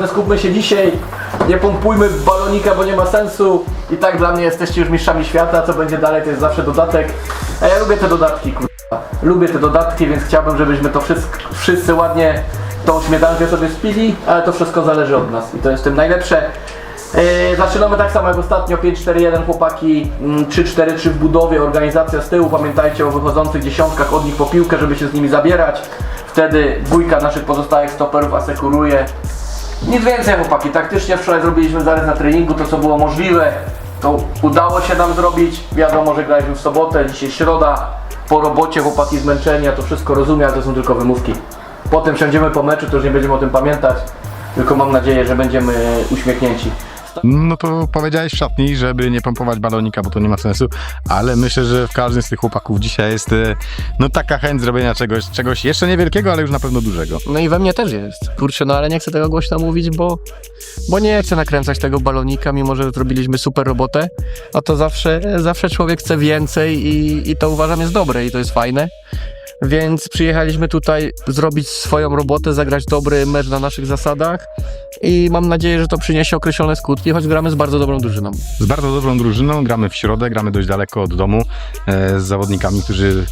naprawdę skupmy się dzisiaj. Nie pompujmy balonika, bo nie ma sensu. I tak dla mnie jesteście już mistrzami świata, co będzie dalej to jest zawsze dodatek. A ja lubię te dodatki, kurwa. Lubię te dodatki, więc chciałbym, żebyśmy to wszyscy, wszyscy ładnie tą śmietankę sobie spili, ale to wszystko zależy od nas i to jest tym najlepsze. Yy, zaczynamy tak samo jak ostatnio, 5-4-1 chłopaki, mm, 3-4-3 w budowie, organizacja z tyłu, pamiętajcie o wychodzących dziesiątkach od nich po piłkę, żeby się z nimi zabierać. Wtedy dwójka naszych pozostałych stoperów asekuruje. Nic więcej chłopaki, taktycznie wczoraj zrobiliśmy zarys na treningu, to co było możliwe, to udało się nam zrobić. Wiadomo, że graliśmy w sobotę, dzisiaj środa, po robocie chłopaki zmęczeni, ja to wszystko rozumiem, ale to są tylko wymówki. Potem siądziemy po meczu, to już nie będziemy o tym pamiętać, tylko mam nadzieję, że będziemy uśmiechnięci. No to powiedziałeś w szatni, żeby nie pompować balonika, bo to nie ma sensu, ale myślę, że w każdym z tych chłopaków dzisiaj jest e, no taka chęć zrobienia czegoś, czegoś jeszcze niewielkiego, ale już na pewno dużego. No i we mnie też jest. Kurczę, no ale nie chcę tego głośno mówić, bo, bo nie chcę nakręcać tego balonika, mimo że zrobiliśmy super robotę. A to zawsze, zawsze człowiek chce więcej i, i to uważam jest dobre i to jest fajne. Więc przyjechaliśmy tutaj zrobić swoją robotę, zagrać dobry mecz na naszych zasadach i mam nadzieję, że to przyniesie określone skutki, choć gramy z bardzo dobrą drużyną. Z bardzo dobrą drużyną, gramy w środę, gramy dość daleko od domu, e, z zawodnikami, którzy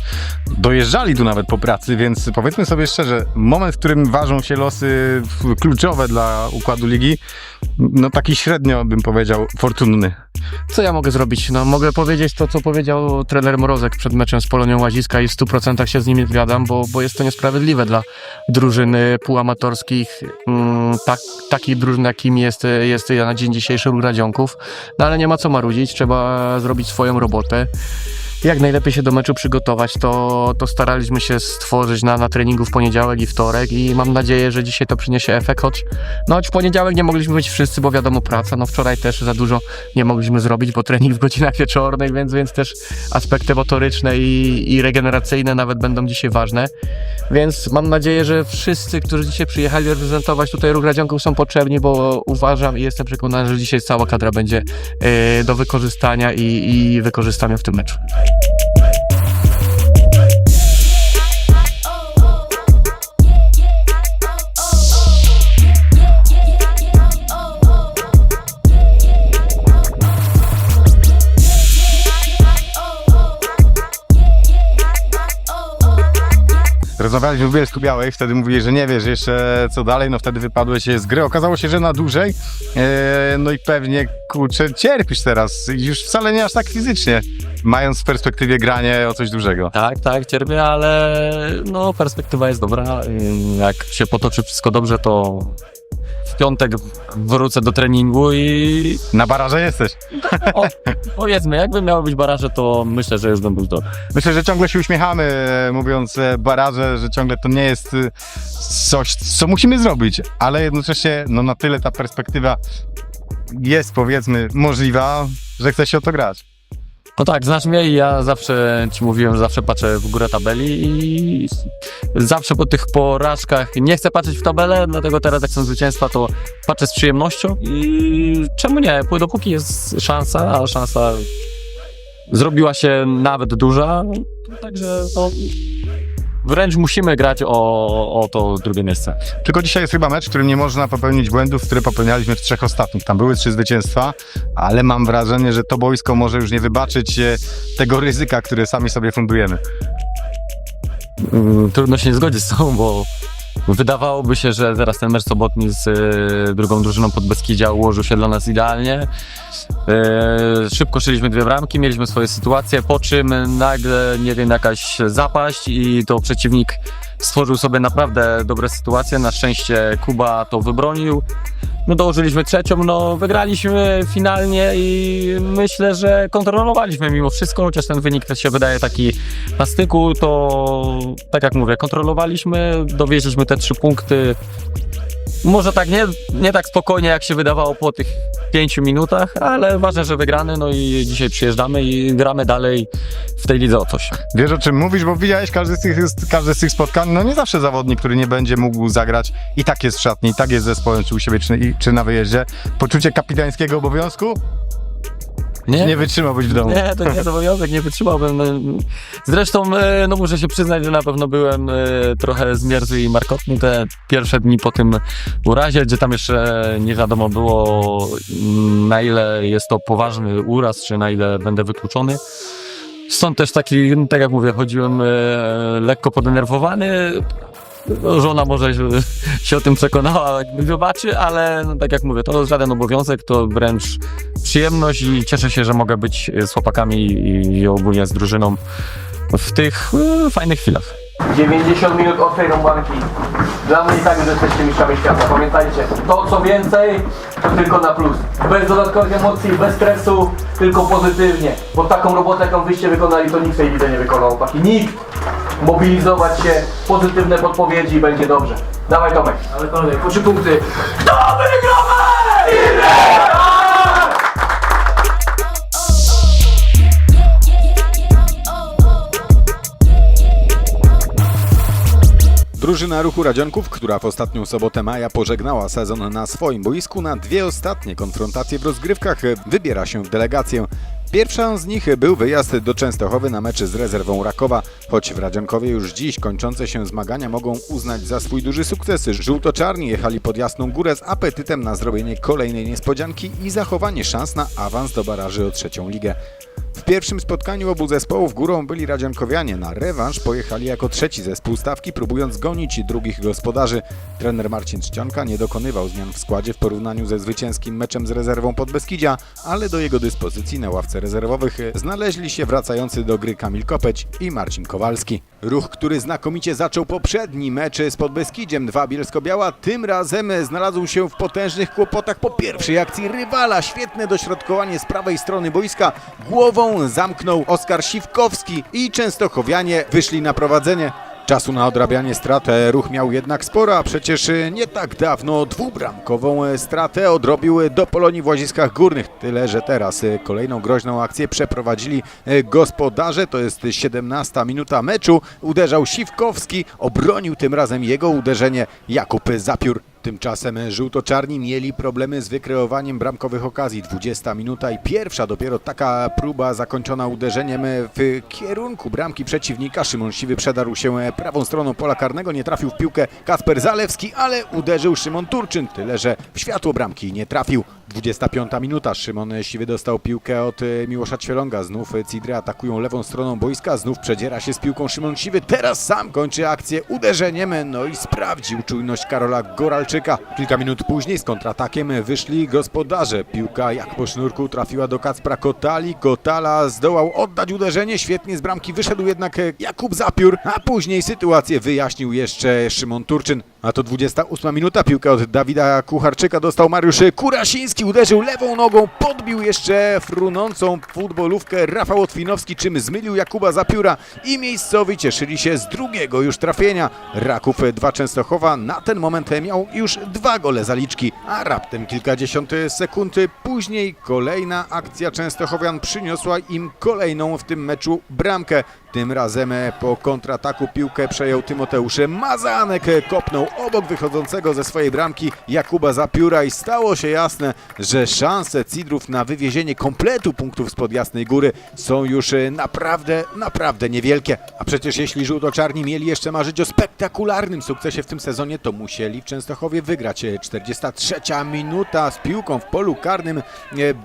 dojeżdżali tu nawet po pracy, więc powiedzmy sobie szczerze, moment, w którym ważą się losy kluczowe dla układu ligi, no taki średnio bym powiedział fortunny. Co ja mogę zrobić? No mogę powiedzieć to, co powiedział trener Mrozek przed meczem z Polonią Łaziska i w 100% się z nim zgadzam, bo, bo jest to niesprawiedliwe dla drużyny półamatorskich, mm, tak, takich drużyn, jakim jest, jest na dzień dzisiejszy Radziąków. No ale nie ma co marudzić, trzeba zrobić swoją robotę. Jak najlepiej się do meczu przygotować, to, to staraliśmy się stworzyć na, na treningu w poniedziałek i wtorek i mam nadzieję, że dzisiaj to przyniesie efekt, choć, no, choć w poniedziałek nie mogliśmy być wszyscy, bo wiadomo praca, no wczoraj też za dużo nie mogliśmy zrobić, bo trening w godzinach wieczornych, więc, więc też aspekty motoryczne i, i regeneracyjne nawet będą dzisiaj ważne. Więc mam nadzieję, że wszyscy, którzy dzisiaj przyjechali reprezentować tutaj Ruch Radziąków są potrzebni, bo uważam i jestem przekonany, że dzisiaj cała kadra będzie e, do wykorzystania i, i wykorzystamy w tym meczu. Rozmawialiśmy w Bielsku Białej, wtedy mówiłeś, że nie wiesz jeszcze co dalej, no wtedy wypadłeś z gry. Okazało się, że na dłużej, e, no i pewnie, kurczę, cierpisz teraz, już wcale nie aż tak fizycznie, mając w perspektywie granie o coś dużego. Tak, tak, cierpię, ale no perspektywa jest dobra. Jak się potoczy wszystko dobrze, to piątek wrócę do treningu i Na baraże jesteś. o, powiedzmy, jakby miały być baraże, to myślę, że już bym był zdrowy. Myślę, że ciągle się uśmiechamy, e, mówiąc e, baraże, że ciągle to nie jest e, coś, co musimy zrobić, ale jednocześnie no, na tyle ta perspektywa jest, powiedzmy, możliwa, że chce się o to grać. No tak, znasz mnie i ja zawsze ci mówiłem, zawsze patrzę w górę tabeli i zawsze po tych porażkach nie chcę patrzeć w tabelę, dlatego teraz jak są zwycięstwa, to patrzę z przyjemnością i czemu nie? Dopóki jest szansa, a szansa zrobiła się nawet duża, także no, wręcz musimy grać o, o to drugie miejsce. Tylko dzisiaj jest chyba mecz, w którym nie można popełnić błędów, które popełnialiśmy w trzech ostatnich. Tam były trzy zwycięstwa, ale mam wrażenie, że to boisko może już nie wybaczyć e, tego ryzyka, które sami sobie fundujemy. Mm, Trudno się nie zgodzić z tobą, bo wydawałoby się, że teraz ten mecz sobotni z y, drugą drużyną pod Beskidzia ułożył się dla nas idealnie. Y, szybko szyliśmy dwie bramki, mieliśmy swoje sytuacje, po czym nagle, nie wiem, jakaś zapaść i to przeciwnik stworzył sobie naprawdę dobre sytuacje. Na szczęście Kuba to wybronił. No dołożyliśmy trzecią, no wygraliśmy finalnie i myślę, że kontrolowaliśmy mimo wszystko, chociaż ten wynik też się wydaje taki na styku, to tak jak mówię, kontrolowaliśmy, dowieźliśmy te trzy punkty. Może tak nie, nie tak spokojnie, jak się wydawało po tych pięciu minutach, ale ważne, że wygrany, no i dzisiaj przyjeżdżamy i gramy dalej w tej lidze o coś. Wiesz o czym mówisz, bo widziałeś każdy z, tych, każdy z tych spotkań, no nie zawsze zawodnik, który nie będzie mógł zagrać i tak jest w szatni, i tak jest zespołem, czy u siebie, czy, czy na wyjeździe. Poczucie kapitańskiego obowiązku? Nie. Nie wytrzymałbyś w domu. Nie, to nie jest obowiązek, nie wytrzymałbym. No, Zresztą, e, no muszę się przyznać, że na pewno byłem e, trochę zmierzły i markotny te pierwsze dni po tym urazie, gdzie tam jeszcze nie wiadomo było, mm, na ile jest to poważny uraz, czy na ile będę wykluczony. Stąd też taki, tak jak mówię, chodziłem e, lekko podenerwowany. No, Żona może się, o tym przekonała, zobaczy, ale no, tak jak mówię, to żaden obowiązek, to wręcz przyjemność i cieszę się, że mogę być z chłopakami i, i ogólnie z drużyną w tych e, fajnych chwilach. 90 minut ostrej rąbanki. Dla mnie i tak, że jesteście mistrzami świata. Pamiętajcie, to co więcej, to tylko na plus. Bez dodatkowych emocji, bez stresu, tylko pozytywnie. Bo taką robotę, jaką wyście wykonali, to nikt w tej lidze nie wykonał. Taki nikt. Mobilizować się, pozytywne podpowiedzi i będzie dobrze. Dawaj Tomek. Ale panowie, po trzy punkty. Kto wygramy? Drużyna ruchu Radzionków, która w ostatnią sobotę maja pożegnała sezon na swoim boisku, na dwie ostatnie konfrontacje w rozgrywkach wybiera się w delegację. Pierwszą z nich był wyjazd do Częstochowy na meczy z rezerwą Rakowa. Choć w Radzionkowie już dziś kończące się zmagania mogą uznać za swój duży sukces, żółto-czarni jechali pod Jasną Górę z apetytem na zrobienie kolejnej niespodzianki i zachowanie szans na awans do baraży o trzecią ligę. W pierwszym spotkaniu obu zespołów górą byli Radzionkowianie. Na rewanż pojechali jako trzeci zespół stawki, próbując gonić drugich gospodarzy. Trener Marcin Czcionka nie dokonywał zmian w składzie w porównaniu ze zwycięskim meczem z rezerwą Podbeskidzia, ale do jego dyspozycji na ławce rezerwowych znaleźli się wracający do gry Kamil Kopeć i Marcin Kowalski. Ruch, który znakomicie zaczął poprzedni mecz z Podbeskidziem 2 Bielsko-Biała, tym razem znalazł się w potężnych kłopotach po pierwszej akcji rywala. Świetne dośrodkowanie z prawej strony boiska. Głową zamknął Oskar Siwkowski i Częstochowianie wyszli na prowadzenie. Czasu na odrabianie stratę ruch miał jednak sporo, a przecież nie tak dawno dwubramkową stratę odrobił do Polonii w Łaziskach Górnych. Tyle, że teraz kolejną groźną akcję przeprowadzili gospodarze. To jest 17 minuta meczu. Uderzał Siwkowski, obronił tym razem jego uderzenie Jakub Zapiór. Tymczasem żółto-czarni mieli problemy z wykreowaniem bramkowych okazji. 20 minuta i pierwsza dopiero taka próba zakończona uderzeniem w kierunku bramki przeciwnika. Szymon Siwy przedarł się prawą stroną pola karnego, nie trafił w piłkę Kasper Zalewski, ale uderzył Szymon Turczyn, tyle że w światło bramki nie trafił. 25 minuta, Szymon Siwy dostał piłkę od Miłosza Ćwielonga. Znów Cidry atakują lewą stroną boiska, znów przedziera się z piłką Szymon Siwy. Teraz sam kończy akcję uderzeniem, no i sprawdził czujność Karola Goralczyka. Kilka minut później z kontratakiem wyszli gospodarze. Piłka jak po sznurku trafiła do Kacpra Kotali. Kotala zdołał oddać uderzenie, świetnie z bramki wyszedł jednak Jakub Zapiór, a później sytuację wyjaśnił jeszcze Szymon Turczyn. A to 28 minuta, piłka od Dawida Kucharczyka dostał Mariusz Kurasiński, uderzył lewą nogą, podbił jeszcze frunącą futbolówkę Rafał Otwinowski, czym zmylił Jakuba Zapióra i miejscowi cieszyli się z drugiego już trafienia. Raków 2 Częstochowa na ten moment miał już dwa gole zaliczki, a raptem kilkadziesiąt sekund później kolejna akcja Częstochowian przyniosła im kolejną w tym meczu bramkę. Tym razem po kontrataku piłkę przejął Tymoteusz Mazanek, kopnął obok wychodzącego ze swojej bramki Jakuba Zapióra i stało się jasne, że szanse Cidrów na wywiezienie kompletu punktów spod Jasnej Góry są już naprawdę, naprawdę niewielkie. A przecież jeśli żółto-czarni mieli jeszcze marzyć o spektakularnym sukcesie w tym sezonie, to musieli w Częstochowie wygrać. 43 minuta z piłką w polu karnym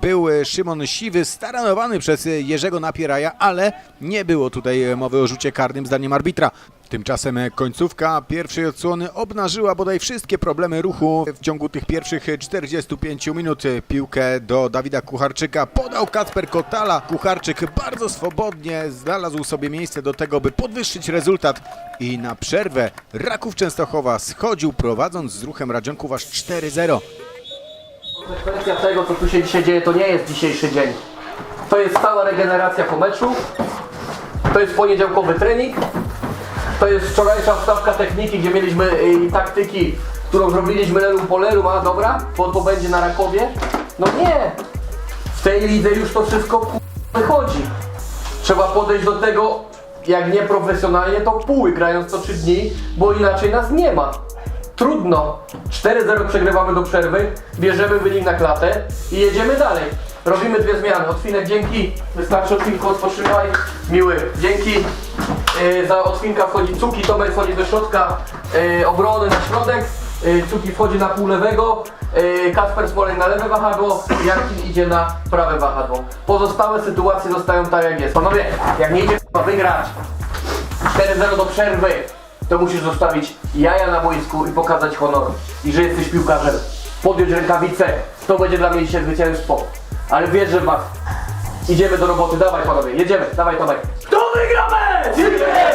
był Szymon Siwy, staranowany przez Jerzego Napieraja, ale nie było tutaj mowy o rzucie karnym zdaniem arbitra. Tymczasem końcówka pierwszej odsłony obnażyła bodaj wszystkie problemy ruchu w ciągu tych pierwszych 45 minut. Piłkę do Dawida Kucharczyka podał Kacper Kotala. Kucharczyk bardzo swobodnie znalazł sobie miejsce do tego, by podwyższyć rezultat i na przerwę Raków Częstochowa schodził prowadząc z ruchem Radzionków aż 4-0. Kwestia tego, co tu się dzisiaj dzieje, to nie jest dzisiejszy dzień. To jest cała regeneracja po meczu. To jest poniedziałkowy trening. To jest wczorajsza wstawka techniki, gdzie mieliśmy y, taktyki, którą zrobiliśmy lerum po a dobra, bo to będzie na Rakowie. No nie! W tej lidze już to wszystko wychodzi. Trzeba podejść do tego, jak nie profesjonalnie, to pół, grając co 3 dni, bo inaczej nas nie ma. Trudno. 4-0 przegrywamy do przerwy, bierzemy wynik na klatę i jedziemy dalej. Robimy dwie zmiany. Otwinek dzięki, wystarczy otwinku, odpoczywaj. Miły, dzięki. Yy, za otwinka wchodzi Cuki, Tomek wchodzi do środka yy, obrony na środek. Yy, Cuki wchodzi na pół lewego. Yy, Kasper Smoleń na lewe wahadło. Jarkin idzie na prawe wahadło. Pozostałe sytuacje zostają tak jak jest. Panowie, jak nie idzie k***a, wygrać 4-0 do przerwy, to musisz zostawić jaja na boisku i pokazać honor. I że jesteś piłkarzem. Podjąć rękawice, to będzie dla mnie dzisiaj zwycięstwo. Ale wierzę w was. Idziemy do roboty, dawaj panowie, jedziemy, dawaj Tomek. To wygramy! Jedziemy!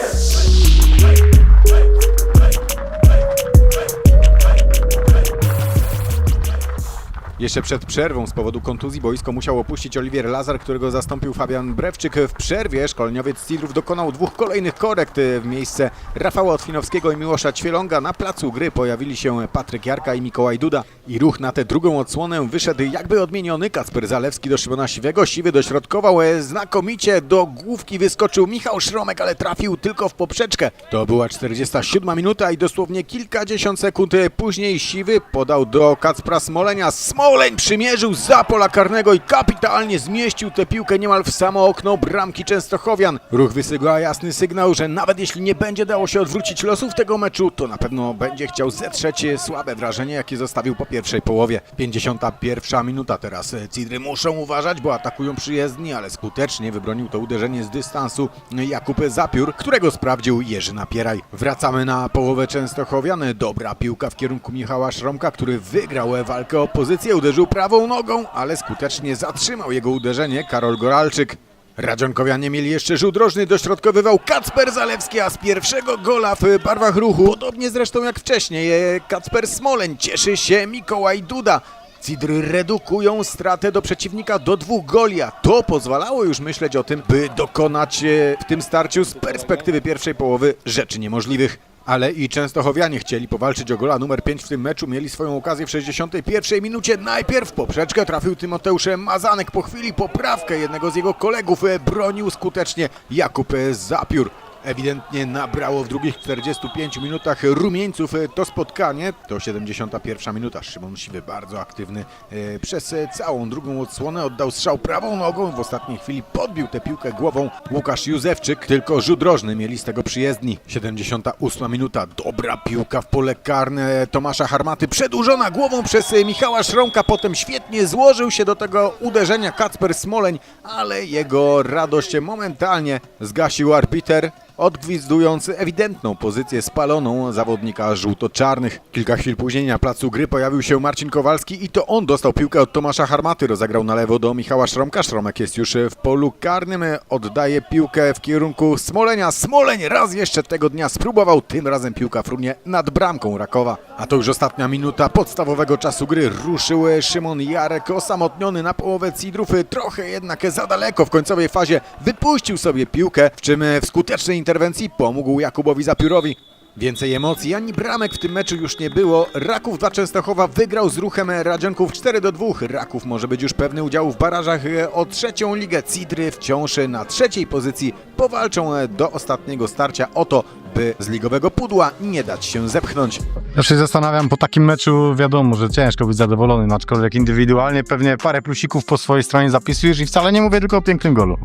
Jeszcze przed przerwą z powodu kontuzji boisko musiał opuścić Oliwier Lazar, którego zastąpił Fabian Brewczyk. W przerwie szkoleniowiec Cidrów dokonał dwóch kolejnych korekt. W miejsce Rafała Otwinowskiego i Miłosza Ćwielonga na placu gry pojawili się Patryk Jarka i Mikołaj Duda. I ruch na tę drugą odsłonę wyszedł jakby odmieniony. Kacper Zalewski do Szymona Siwego. Siwy dośrodkował znakomicie. Do główki wyskoczył Michał Szromek, ale trafił tylko w poprzeczkę. To była 47 minuta i dosłownie kilkadziesiąt sekund później Siwy podał do Kacpra Smolenia. Smoleń przymierzył za pola karnego i kapitalnie zmieścił tę piłkę niemal w samo okno bramki Częstochowian. Ruch wysyła jasny sygnał, że nawet jeśli nie będzie dało się odwrócić losów tego meczu, to na pewno będzie chciał zetrzeć słabe wrażenie, jakie zostawił po pierwszej połowie. 51 minuta teraz. Cidry muszą uważać, bo atakują przyjezdni, ale skutecznie wybronił to uderzenie z dystansu Jakub Zapiór, którego sprawdził Jerzy Napieraj. Wracamy na połowę Częstochowian. Dobra piłka w kierunku Michała Szromka, który wygrał walkę o pozycję, uderzył prawą nogą, ale skutecznie zatrzymał jego uderzenie Karol Goralczyk. Radzionkowianie mieli jeszcze rzut rożny, dośrodkowywał Kacper Zalewski, a z pierwszego gola w barwach ruchu, podobnie zresztą jak wcześniej, e, Kacper Smoleń cieszy się Mikołaj Duda. Cidry redukują stratę do przeciwnika do dwóch goli, a to pozwalało już myśleć o tym, by dokonać e, w tym starciu z perspektywy pierwszej połowy rzeczy niemożliwych. Ale i Częstochowianie chcieli powalczyć o gola numer 5 w tym meczu. Mieli swoją okazję w 61 minucie. Najpierw poprzeczkę trafił Tymoteusz Mazanek. Po chwili poprawkę jednego z jego kolegów e, bronił skutecznie Jakub e, Zapiór. Ewidentnie nabrało w drugich 45 minutach rumieńców e, to spotkanie. To 71 minuta. Szymon Siwy bardzo aktywny e, przez całą drugą odsłonę. Oddał strzał prawą nogą. W ostatniej chwili podbił tę piłkę głową Łukasz Józefczyk. Tylko rzut rożny mieli z tego przyjezdni. 78 minuta. Dobra piłka w pole karne Tomasza Harmaty. Przedłużona głową przez Michała Szromka. Potem świetnie złożył się do tego uderzenia Kacper Smoleń, ale jego radość momentalnie zgasił arbiter odgwizdując ewidentną pozycję spaloną zawodnika żółto-czarnych. Kilka chwil później na placu gry pojawił się Marcin Kowalski i to on dostał piłkę od Tomasza Harmaty. Rozegrał na lewo do Michała Szromka. Szromek jest już w polu karnym. Oddaje piłkę w kierunku Smolenia. Smoleń raz jeszcze tego dnia spróbował. Tym razem piłka frunie nad bramką Rakowa. A to już ostatnia minuta podstawowego czasu gry. Ruszył Szymon Jarek osamotniony na połowę Cidrów. Trochę jednak za daleko w końcowej fazie wypuścił sobie piłkę, w czym w skutecznej interwencji pomógł Jakubowi Zapiórowi. Więcej emocji ani bramek w tym meczu już nie było. Raków dla Częstochowa wygrał z ruchem Radzionków 4 do 2. Raków może być już pewny udziału w barażach o trzecią ligę. Cidry wciąż na trzeciej pozycji powalczą do ostatniego starcia o to, by z ligowego pudła nie dać się zepchnąć. Ja się zastanawiam, po takim meczu wiadomo, że ciężko być zadowolonym, aczkolwiek indywidualnie pewnie parę plusików po swojej stronie zapisujesz i wcale nie mówię tylko o pięknym golu.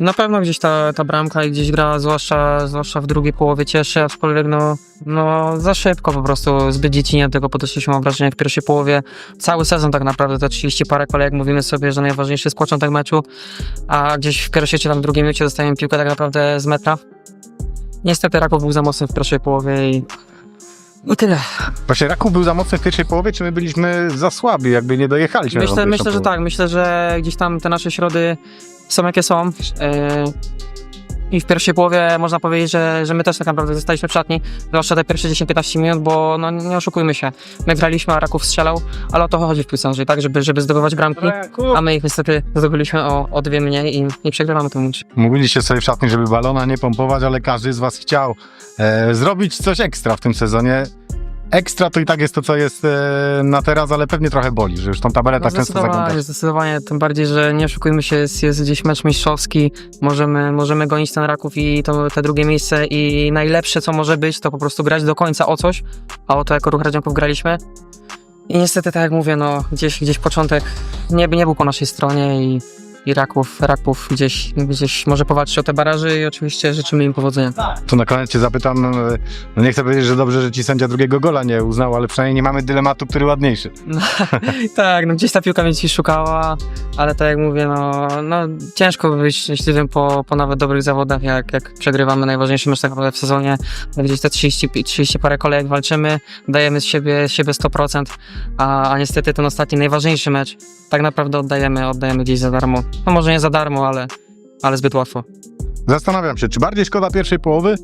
Na pewno gdzieś ta, ta bramka i gdzieś gra, zwłaszcza, zwłaszcza w drugiej połowie cieszy, aczkolwiek no, no za szybko po prostu, zbyt dziecinnie do tego podeszliśmy, mam wrażenie, w pierwszej połowie. Cały sezon tak naprawdę, te 30 parę kolejek mówimy sobie, że najważniejszy jest początek meczu, a gdzieś w pierwszej czy tam drugiej minucie dostajemy piłkę tak naprawdę z metra. Niestety Raków był za mocny w pierwszej połowie i, i tyle. Właśnie Raków był za mocny w pierwszej połowie, czy my byliśmy za słabi, jakby nie dojechaliśmy Myślę, myślę, że tak. Myślę, że gdzieś tam te nasze środy są jakie są. Yy, I w pierwszej połowie można powiedzieć, że, że my też tak naprawdę zostaliśmy w szatni, zwłaszcza te pierwsze 10-15 minut, bo no, nie oszukujmy się. My graliśmy, a Raków strzelał, ale o to chodzi w piłce nożnej, tak, żeby, żeby zdobywać bramki, a my ich niestety zdobyliśmy o, o dwie mniej i, i przegrywamy ten mecz. Mówiliście sobie w szatni, żeby balona nie pompować, ale każdy z was chciał e, zrobić coś ekstra w tym sezonie. Ekstra to i tak jest to, co jest e, na teraz, ale pewnie trochę boli, że już tą tabelę No tak często zdecydowanie, zaglądasz. zdecydowanie, tym bardziej, że nie oszukujmy się, jest, jest gdzieś mecz mistrzowski, możemy, możemy gonić ten Raków i to, te drugie miejsce i najlepsze co może być to po prostu grać do końca o coś, a o to jako Ruch Radzionków graliśmy. I niestety, tak jak mówię, no gdzieś, gdzieś początek nie, nie był po naszej stronie i, i Raków, Raków gdzieś, gdzieś może powalczyć o te baraży i oczywiście życzymy im powodzenia. To na koniec cię zapytam, e, no nie chcę powiedzieć, że dobrze, że ci sędzia drugiego gola nie uznał, ale przynajmniej nie mamy dylematu, który ładniejszy. tak, no gdzieś ta piłka mnie ci szukała, ale tak jak mówię, no, no ciężko być szczęśliwym po, po nawet dobrych zawodach, jak, jak przegrywamy najważniejszy mecz tak naprawdę w sezonie, gdzieś te 30, 30 parę kolejek walczymy, dajemy z siebie, z siebie 100%, a, a niestety ten ostatni najważniejszy mecz tak naprawdę oddajemy, oddajemy gdzieś za darmo. No może nie za darmo, ale, ale zbyt łatwo. Zastanawiam się, czy bardziej szkoda pierwszej połowy,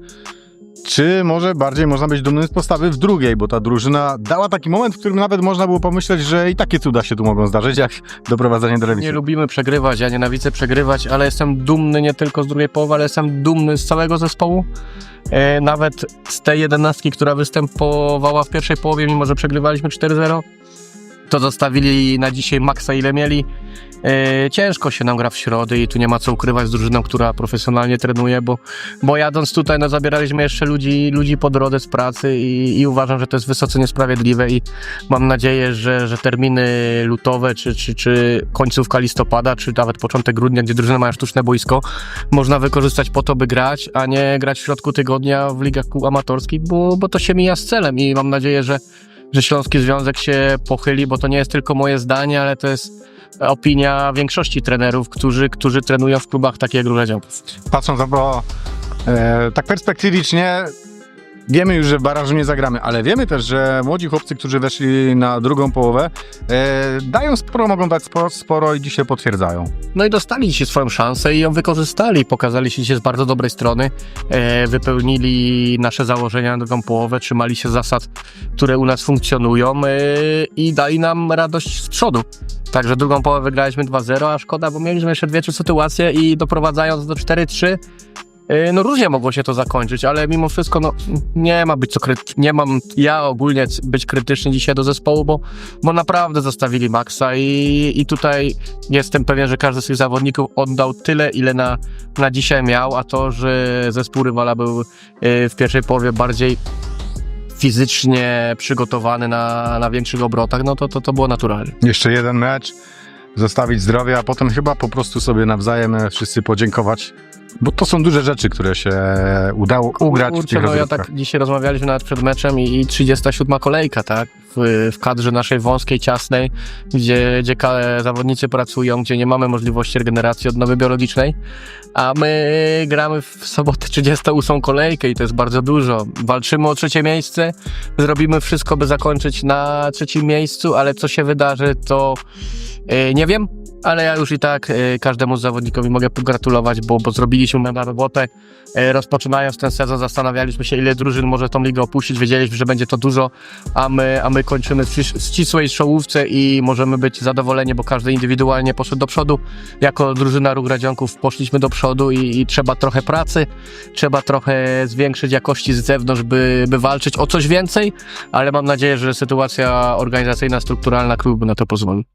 czy może bardziej można być dumnym z postawy w drugiej, bo ta drużyna dała taki moment, w którym nawet można było pomyśleć, że i takie cuda się tu mogą zdarzyć, jak doprowadzenie do Nie remisu. lubimy przegrywać, ja nienawidzę przegrywać, ale jestem dumny nie tylko z drugiej połowy, ale jestem dumny z całego zespołu. E, nawet z tej jedenastki, która występowała w pierwszej połowie, mimo że przegrywaliśmy 4-0, to zostawili na dzisiaj maksa ile mieli. E, ciężko się nam gra w środy i tu nie ma co ukrywać z drużyną, która profesjonalnie trenuje, bo, bo jadąc tutaj, no zabieraliśmy jeszcze ludzi, ludzi po drodze z pracy i, i uważam, że to jest wysoce niesprawiedliwe i mam nadzieję, że, że terminy lutowe, czy, czy, czy końcówka listopada, czy nawet początek grudnia, gdzie drużyny mają sztuczne boisko, można wykorzystać po to, by grać, a nie grać w środku tygodnia w ligach amatorskich, bo, bo to się mija z celem i mam nadzieję, że, że Śląski Związek się pochyli, bo to nie jest tylko moje zdanie, ale to jest opinia większości trenerów, którzy, którzy trenują w klubach takich jak Róża. Patrząc na to e, tak perspektywicznie, wiemy już, że w barażu nie zagramy, ale wiemy też, że młodzi chłopcy, którzy weszli na drugą połowę, e, dają sporo, mogą dać sporo, sporo i dzisiaj potwierdzają. No i dostali dzisiaj swoją szansę i ją wykorzystali. Pokazali się dzisiaj z bardzo dobrej strony. E, wypełnili nasze założenia na drugą połowę, trzymali się zasad, które u nas funkcjonują e, i dali nam radość z przodu. Także drugą połowę wygraliśmy 2-0, a szkoda, bo mieliśmy jeszcze dwie, trzy sytuacje i doprowadzając do 4-3 e, no różnie mogło się to zakończyć, ale mimo wszystko no, nie ma być co kryty- nie mam ja ogólnie być krytyczny dzisiaj do zespołu, bo, bo naprawdę zostawili maksa i, i tutaj jestem pewien, że każdy z tych zawodników oddał tyle, ile na, na dzisiaj miał, a to, że zespół rywala był e, w pierwszej połowie bardziej fizycznie przygotowany na, na większych obrotach, no to, to, to było naturalne. Jeszcze jeden mecz, zostawić zdrowie, a potem chyba po prostu sobie nawzajem e, wszyscy podziękować, bo to są duże rzeczy, które się udało ugrać w Kurczę, tych no ja tak dzisiaj rozmawialiśmy nawet przed meczem i, i 37 kolejka, tak? W, w kadrze naszej wąskiej, ciasnej, gdzie, gdzie zawodnicy pracują, gdzie nie mamy możliwości regeneracji odnowy biologicznej, a my gramy w sobotę 38 kolejkę i to jest bardzo dużo. Walczymy o trzecie miejsce, zrobimy wszystko, by zakończyć na trzecim miejscu, ale co się wydarzy, to e, nie wiem, ale ja już i tak e, każdemu zawodnikowi mogę pogratulować, bo, bo zrobiliśmy na robotę. E, Rozpoczynając ten sezon zastanawialiśmy się, ile drużyn może tą ligę opuścić. Wiedzieliśmy, że będzie to dużo, a my, a my kończymy w ścis- ścisłej czołówce i możemy być zadowoleni, bo każdy indywidualnie poszedł do przodu. Jako drużyna Róg Radzionków poszliśmy do przodu i, i trzeba trochę pracy, trzeba trochę zwiększyć jakości z zewnątrz, by, by walczyć o coś więcej, ale mam nadzieję, że sytuacja organizacyjna, strukturalna klubu na to pozwoli.